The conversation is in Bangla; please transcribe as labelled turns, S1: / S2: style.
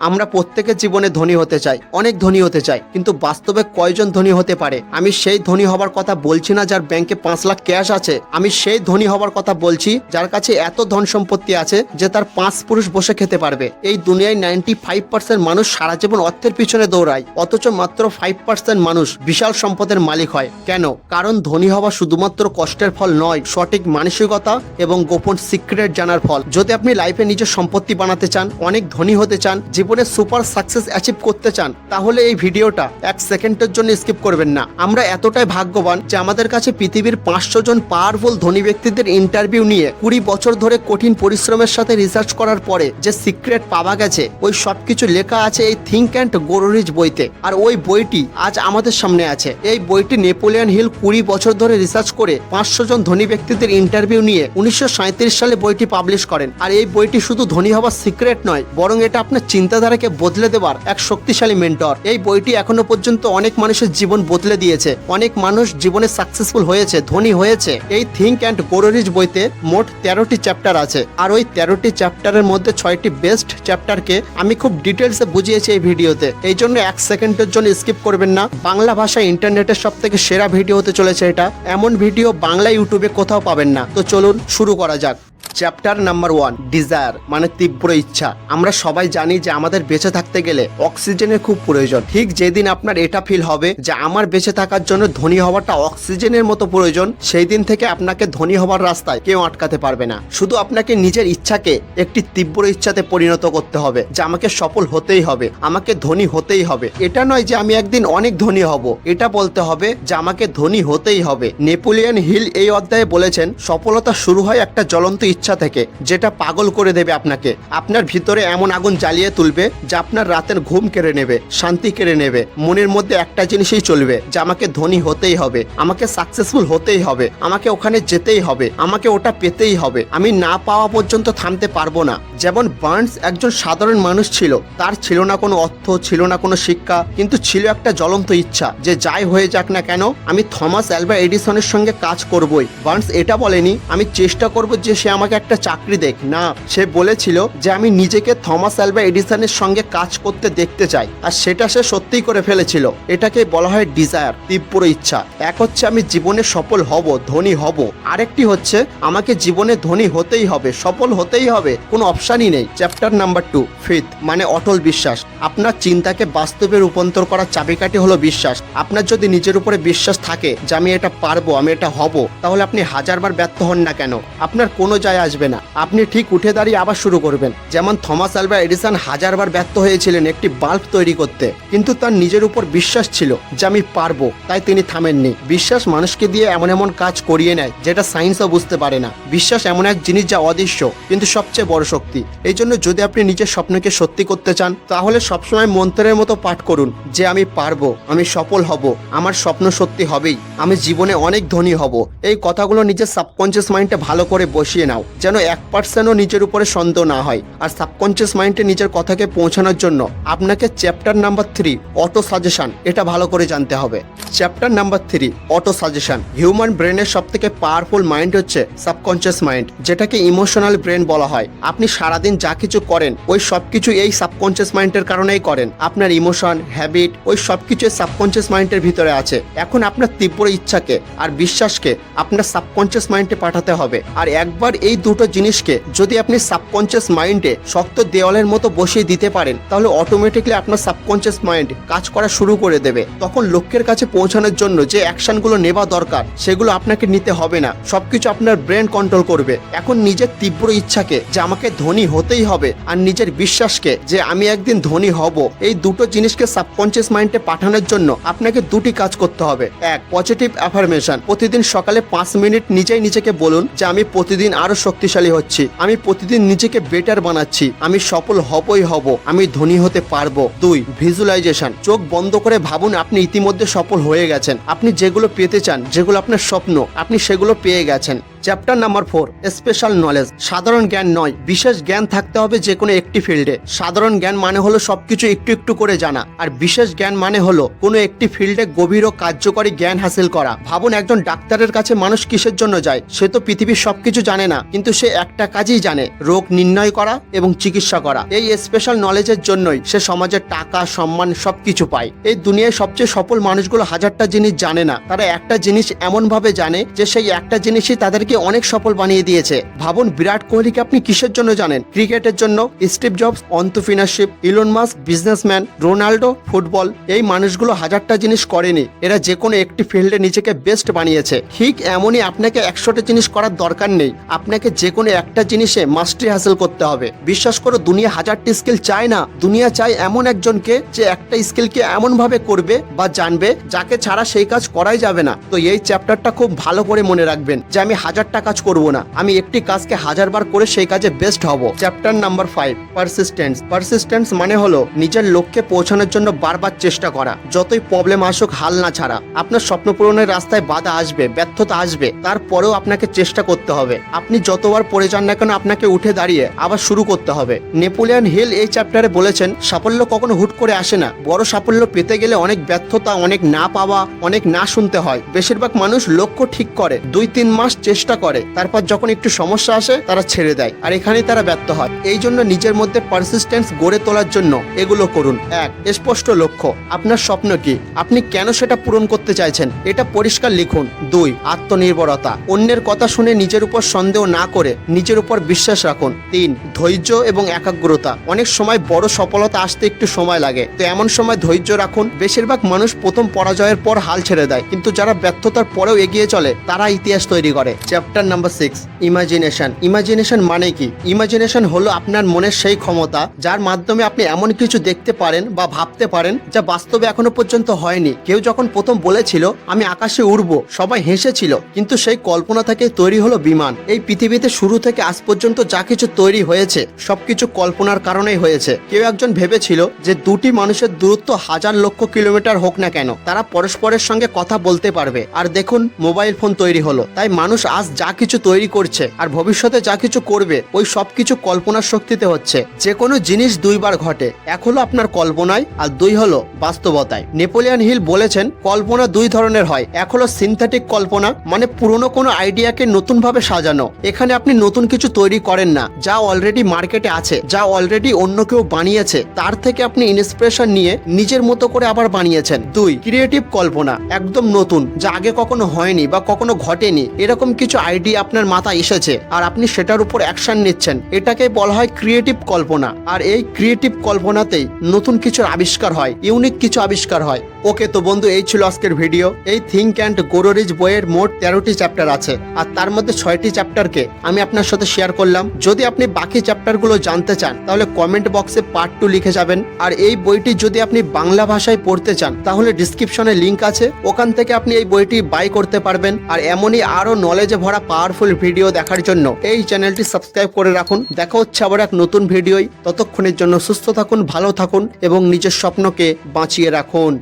S1: আমরা প্রত্যেকের জীবনে ধনী হতে চাই, অনেক ধনী হতে চাই, কিন্তু বাস্তবে কয়জন ধনী হতে পারে? আমি সেই ধনী হবার কথা বলছি না যার ব্যাংকে পাঁচ লাখ ক্যাশ আছে। আমি সেই ধনী হবার কথা বলছি যার কাছে এত ধন সম্পত্তি আছে যে তার পাঁচ পুরুষ বসে খেতে পারবে। এই দুনিয়ায় নাইনটি ফাইভ পার্সেন্ট মানুষ সারা জীবন অর্থের পিছনে দৌড়ায়, অথচ মাত্র ফাইভ পার্সেন্ট মানুষ বিশাল সম্পদের মালিক হয়। কেন? কারণ ধনী হওয়া শুধুমাত্র কষ্টের ফল নয়, সঠিক মানসিকতা এবং গোপন সিক্রেট জানার ফল। যদি আপনি লাইফে নিজের সম্পত্তি বানাতে চান, অনেক ধনী হতে চান, জীবনে সুপার সাকসেস অ্যাচিভ করতে চান, তাহলে এই ভিডিওটা এক সেকেন্ডের জন্য স্কিপ করবেন না। আমরা এতটাই ভাগ্যবান যে আমাদের কাছে পৃথিবীর পাঁচশো জন পাওয়ারফুল ধনী ব্যক্তিদের ইন্টারভিউ নিয়ে কুড়ি বছর ধরে কঠিন পরিশ্রমের সাথে রিসার্চ করার পরে যে সিক্রেট পাওয়া গেছে, ওই সবকিছু লেখা আছে এই থিঙ্ক অ্যান্ড গোরোরিজ বইতে। আর ওই বইটি আজ আমাদের সামনে আছে। এই বইটি নেপোলিয়ান হিল কুড়ি বছর ধরে রিসার্চ করে পাঁচশো জন ধনী ব্যক্তিদের ইন্টারভিউ নিয়ে উনিশশো সাঁইত্রিশ সালে বইটি পাবলিশ করেন। আর এই বইটি শুধু ধনী হওয়ার সিক্রেট নয়, বরং এটা আপনার চিন্তাধারাকে বদলে দেওয়ার এক শক্তিশালী মেন্টর এই বইটি এখনও পর্যন্ত অনেক মানুষের জীবন বদলে দিয়েছে। অনেক মানুষ জীবনে সাকসেসফুল হয়েছে, ধনী হয়েছে। এই থিঙ্ক অ্যান্ড গোরোরিজ বইতে মোট তেরোটি চ্যাপ্টার আছে। আর ওই তেরোটি চ্যাপ্টারের মধ্যে ছয়টি বেস্ট চ্যাপ্টারকে আমি খুব ডিটেলসে বুঝিয়েছি এই ভিডিওতে। এই জন্য এক সেকেন্ডের জন্য স্কিপ করবেন না। বাংলা ভাষায় ইন্টারনেটের সব থেকে সেরা ভিডিও হতে চলেছে এটা। এমন ভিডিও বাংলা ইউটিউবে কোথাও পাবেন না। তো চলুন শুরু করা যাক। চ্যাপ্টার নাম্বার ওয়ান ডিজায়ার মানে তীব্র ইচ্ছা। আমরা সবাই জানি যে আমাদের বেঁচে থাকতে গেলে অক্সিজেনের খুব প্রয়োজন। ঠিক যেদিন আপনার এটা ফিল হবে যে আমার বেঁচে থাকার জন্য ধনী হওয়াটা অক্সিজেনের মতো প্রয়োজন, সেই দিন থেকে আপনাকে ধনী হওয়ার রাস্তায় কেউ আটকাতে পারবে না। শুধু আপনাকে নিজের ইচ্ছাকে একটি তীব্র ইচ্ছাতে পরিণত করতে হবে, যে আমাকে সফল হতেই হবে, আমাকে ধনী হতেই হবে। এটা নয় যে আমি একদিন অনেক ধনী হব। এটা বলতে হবে যে আমাকে ধনী হতেই হবে। নেপোলিয়ন হিল এই অধ্যায়ে বলেছেন, সফলতা শুরু হয় একটা জ্বলন্ত ইচ্ছা থেকে, যেটা পাগল করে দেবে আপনাকে। আপনার ভিতরে এমন আগুন জ্বালিয়ে তুলবে, যা আপনার রাতের ঘুম কেড়ে নেবে, শান্তি কেড়ে নেবে। মনের মধ্যে একটা জিনিসই চলবে, যে আমাকে ধনী হতেই হবে, আমাকে সাকসেসফুল হতেই হবে, আমাকে ওখানে যেতেই হবে, আমাকে ওটা পেতেই হবে। আমি না পাওয়া পর্যন্ত থামতে পারব না। যেমন বার্নস একজন সাধারণ মানুষ ছিল, তার ছিল না কোনো অর্থ, ছিল না কোনো শিক্ষা, কিন্তু ছিল একটা জ্বলন্ত ইচ্ছা, যে যাই হয়ে যাক না কেন, আমি থমাস অ্যালবা এডিসনের সঙ্গে কাজ করবই। বার্নস এটা বলেনি, আমি চেষ্টা করব যে সে আমাকে একটা চাকরি দেখ। না, সে বলেছিল যে আমি নিজেকে থমাস অ্যালবা এডিসনের সঙ্গে কাজ করতে দেখতে চাই। আর সেটা সে সত্যিই করে ফেলেছিল। এটাকে বলা হয় ডিজায়ার, তীব্র ইচ্ছা। এক হচ্ছে আমি জীবনে সফল হব, ধনী হব। আরেকটি হচ্ছে, আমাকে জীবনে ধনী হতেই হবে, সফল হতেই হবে। কোনো অপশানই নেই। চ্যাপ্টার নাম্বার টু, ফিথ মানে অটল বিশ্বাস। আপনার চিন্তাকে বাস্তবে রূপান্তর করার চাবিকাঠি হলো বিশ্বাস। আপনার যদি নিজের উপরে বিশ্বাস থাকে যে আমি এটা পারব, আমি এটা হব, তাহলে আপনি হাজারবার ব্যর্থ হন না কেন? আপনার কোনো যায় আসবে না। আপনি ঠিক উঠে দাঁড়িয়ে আবার শুরু করবেন। যেমন থমাস আলভা এডিসন হাজারবার ব্যর্থ হয়েছিলেন একটি বাল্ব তৈরি করতে। কিন্তু তার নিজের উপর বিশ্বাস ছিল যে আমি পারব, তাই তিনি থামেননি। বিশ্বাস মানুষকে দিয়ে এমন এমন কাজ করিয়ে নেয়, যেটা সায়েন্সও বুঝতে পারে না। বিশ্বাস এমন এক জিনিস যা অদৃশ্য, কিন্তু সবচেয়ে বড় শক্তি। এই জন্য যদি আপনি নিজের স্বপ্নকে সত্যি করতে চান, তাহলে সবসময় মন্ত্রের মতো পাঠ করুন, যে আমি পারব, আমি সফল হব, আমার স্বপ্ন সত্যি হবেই, আমি জীবনে অনেক ধনী হব। এই কথাগুলো নিজের সাবকনসিয়াস মাইন্ডে ভালো করে বসিয়ে নাও। যেন এক পার্সেন্টও নিজের উপরে সন্দেহ না হয়। আর সাবকনসিয়াস মাইন্ডে নিজের কথাকে পৌঁছানোর জন্য আপনাকে chapter number three auto suggestion এটা ভালো করে জানতে হবে। Chapter number three auto suggestion human ব্রেনের সব থেকে পাওয়ারফুল মাইন্ড হচ্ছে সাবকনসিয়াস মাইন্ড যেটাকে ইমোশনাল ব্রেন বলা হয়। আপনি সারাদিন যা কিছু করেন, ওই সব কিছু এই সাবকনসিয়াস মাইন্ডের কারণেই করেন। আপনার ইমোশন হ্যাবিট ওই সব কিছু সাবকনসিয়াস মাইন্ডের ভিতরে আছে। এখন আপনার তীব্র ইচ্ছাকে আর বিশ্বাসকে আপনার সাবকনসিয়াস মাইন্ডে পাঠাতে হবে। আর একবার এই দুটো জিনিসকে যদি আপনি সাবকনসিয়াস মাইন্ডে শক্ত দেওয়ালের মতো বসিয়ে দিতে পারেন, তাহলে অটোমেটিকলি আপনার সাবকনসিয়াস মাইন্ড কাজ করা শুরু করে দেবে। তখন লক্ষ্যের কাছে পৌঁছানোর জন্য যে অ্যাকশনগুলো নেওয়া দরকার, সেগুলো আপনাকে নিতে হবে না। সবকিছু আপনার ব্রেন কন্ট্রোল করবে। এখন নিজের তীব্র ইচ্ছাকে যে আমাকে ধনী হতেই হবে আর নিজের বিশ্বাসকে যে আমি একদিন ধনী হব, এই দুটো জিনিসকে সাবকনসিয়াস মাইন্ডে পাঠানোর জন্য আপনাকে দুটি কাজ করতে হবে। এক পজিটিভ অ্যাফার্মেশন প্রতিদিন সকালে পাঁচ মিনিট নিজেই নিজেকে বলুন যে আমি প্রতিদিন আরও শক্তিশালী হচ্ছি। আমি প্রতিদিন নিজেকে বেটার বানাচ্ছি। আমি সফল হবই হব। আমি ধনী হতে পারব। দুই ভিজুয়ালাইজেশন চোখ বন্ধ করে ভাবুন আপনি ইতিমধ্যে সফল হয়ে গেছেন। আপনি যেগুলো পেতে চান, যেগুলো আপনার স্বপ্ন, আপনি সেগুলো পেয়ে গেছেন। Chapter number four special knowledge সাধারণ জ্ঞান নয়, বিশেষ জ্ঞান থাকতে হবে যে কোনো একটি ফিল্ডে। সাধারণ জ্ঞান মানে হলো সবকিছু একটু একটু করে জানা। আর বিশেষ জ্ঞান মানে হলো কোনো একটি ফিল্ডে গভীর ও কার্যকরী জ্ঞান হাসিল করা। ভাবুন একজন ডাক্তারের কাছে মানুষ কিসের জন্য যায়? সে তো পৃথিবীর সবকিছু জানে না। কিন্তু সে একটা কাজই জানে, রোগ নির্ণয় করা এবং চিকিৎসা করা। এই স্পেশাল নলেজের জন্যই সে সমাজের টাকা, সম্মান সবকিছু পায়। এই দুনিয়ায় সবচেয়ে সফল মানুষগুলো হাজারটা জিনিস জানে না। তারা একটা জিনিস এমন ভাবে জানে যে সেই একটা জিনিসই তাদেরকে অনেক সফল বানিয়ে দিয়েছে। ভাবুন, বিরাট কোহলিকে আপনি কিসের জন্য জানেন? ক্রিকেটের জন্য Steve Jobs entrepreneurship Elon Musk businessman Ronaldo, football, এই মানুষগুলো হাজারটা জিনিস করেনি। এরা যে কোনো একটি ফিল্ডে নিজেকে বেস্ট বানিয়েছে। ঠিক এমনই আপনাকে একশোটা জিনিস করার দরকার নেই। আপনাকে যে কোনো একটা জিনিসে মাস্টারি হাসিল করতে হবে। বিশ্বাস করো, দুনিয়া হাজারটি স্কিল চায় না। দুনিয়া চায় এমন একজনকে যে একটা স্কিলকে এমন ভাবে করবে বা জানবে, যাকে ছাড়া সেই কাজ করাই যাবে না। তো এই চ্যাপ্টারটা খুব ভালো করে মনে রাখবেন যে, আমি হাজারটা কাজ করব না। আমি একটি কাজকে হাজারবার করে সেই কাজে বেস্ট হব। Chapter number five persistence persistence মানে হলো নিজের লক্ষ্যে পৌঁছানোর জন্য বারবার চেষ্টা করা। যতই প্রবলেম আসুক, হাল না ছাড়া। আপনার স্বপ্ন পূরণের রাস্তায় বাধা আসবে, ব্যর্থতা আসবে। তারপরেও আপনাকে চেষ্টা করতে হবে। আপনি যতবার পড়ে যান না কেন আপনাকে উঠে দাঁড়িয়ে আবার শুরু করতে হবে। নেপোলিয়ান হিল এই চ্যাপ্টারে বলেছেন, সাফল্য কখনো হুট করে আসে না। বড় সাফল্য পেতে গেলে অনেক ব্যর্থতা, অনেক না পাওয়া, অনেক না শুনতে হয়। বেশিরভাগ মানুষ লক্ষ্য ঠিক করে, দুই তিন মাস চেষ্টা করে, তারপর যখন একটু সমস্যা আসে, তারা ছেড়ে দেয়। আর এখানেই তারা ব্যর্থ হয়। এই জন্য নিজের মধ্যে পারসিস্টেন্স গড়ে তোলার জন্য এগুলো করুন। এক, স্পষ্ট লক্ষ্য। আপনার স্বপ্ন কি? আপনি কেন সেটা পূরণ করতে চাইছেন? এটা পরিষ্কার লিখুন। দুই, আত্মনির্ভরতা। অন্যের কথা শুনে নিজের উপর সন্দেহ না করে নিজের উপর বিশ্বাস রাখুন। তিন, ধৈর্য এবং একাগ্রতা। অনেক সময় বড় সফলতা আসতে একটু সময় লাগে। তো এমন সময় ধৈর্য রাখুন। বেশিরভাগ মানুষ প্রথম পরাজয়ের পর হাল ছেড়ে দেয়। কিন্তু যারা ব্যর্থতার পরেও এগিয়ে চলে, তারা ইতিহাস তৈরি করে। Chapter number six imagination imagination মানে কি? ইমাজিনেশন হলো আপনার মনের সেই ক্ষমতা, যার মাধ্যমে আপনি এমন কিছু দেখতে পারেন বা ভাবতে পারেন, যা বাস্তবে এখনও পর্যন্ত হয়নি। কেউ যখন প্রথম বলেছিল, আমি আকাশে উড়বো সবাই হেসেছিল। কিন্তু সেই কল্পনা থেকে তৈরি হলো বিমান। এই পৃথিবীতে শুরু থেকে আজ পর্যন্ত যা কিছু তৈরি হয়েছে, সবকিছু কল্পনার কারণেই হয়েছে। কেউ একজন ভেবেছিল যে দুটি মানুষের দূরত্ব হাজার লক্ষ কিলোমিটার হোক না কেন, তারা পরস্পরের সঙ্গে কথা বলতে পারবে। আর দেখুন, মোবাইল ফোন তৈরি হলো। তাই মানুষ আজ যা কিছু তৈরি করছে আর ভবিষ্যতে যা কিছু করবে, ওই সব কিছু কল্পনার শক্তিতে হচ্ছে। যে কোনো জিনিস দুইবার ঘটে। এক হলো আপনার কল্পনায়, আর দুই হলো বাস্তবতায়। নেপোলিয়ান হিল বলেছেন, কল্পনা দুই ধরনের হয়। এক হলো সিনথেটিক কল্পনা মানে পুরনো কোনো আইডিয়াকে নতুনভাবে সাজানো। এখানে আপনি নতুন কিছু তৈরি করেন না, যা অলরেডি মার্কেটে আছে, যা অলরেডি অন্য কেউ বানিয়েছে, তার থেকে আপনি ইন্সপিরেশন নিয়ে নিজের মতো করে আবার বানিয়েছেন। দুই ক্রিয়েটিভ কল্পনা, একদম নতুন, যা আগে কখনো হয়নি বা কখনো ঘটেনি, এরকম কিছু আইডিয়া আপনার মাথায় এসেছে, আর আপনি সেটার উপর অ্যাকশন নিচ্ছেন। এটাকে বলা হয় ক্রিয়েটিভ কল্পনা, আর এই ক্রিয়েটিভ কল্পনাতেই নতুন কিছুর আবিষ্কার হয় ইউনিক কিছু আবিষ্কার হয়। ওকে তো বন্ধু, এই ছিল আজকের ভিডিও এই থিঙ্ক অ্যান্ড গোরোরিজ বইয়ের মোট তেরোটি চ্যাপ্টার আছে, আর তার মধ্যে ছয়টি চ্যাপ্টারকে আমি আপনার সাথে শেয়ার করলাম। যদি আপনি বাকি চ্যাপ্টারগুলো জানতে চান, তাহলে কমেন্ট বক্সে পার্ট টু লিখে যাবেন। আর এই বইটি যদি আপনি বাংলা ভাষায় পড়তে চান, তাহলে ডিসক্রিপশনে লিংক আছে। ওখান থেকে আপনি এই বইটি বাই করতে পারবেন। আর এমনই আরও নলেজে ভরা পাওয়ারফুল ভিডিও দেখার জন্য এই চ্যানেলটি সাবস্ক্রাইব করে রাখুন। দেখা হচ্ছে আবার এক নতুন ভিডিওই ততক্ষণের জন্য সুস্থ থাকুন, ভালো থাকুন এবং নিজের স্বপ্নকে বাঁচিয়ে রাখুন।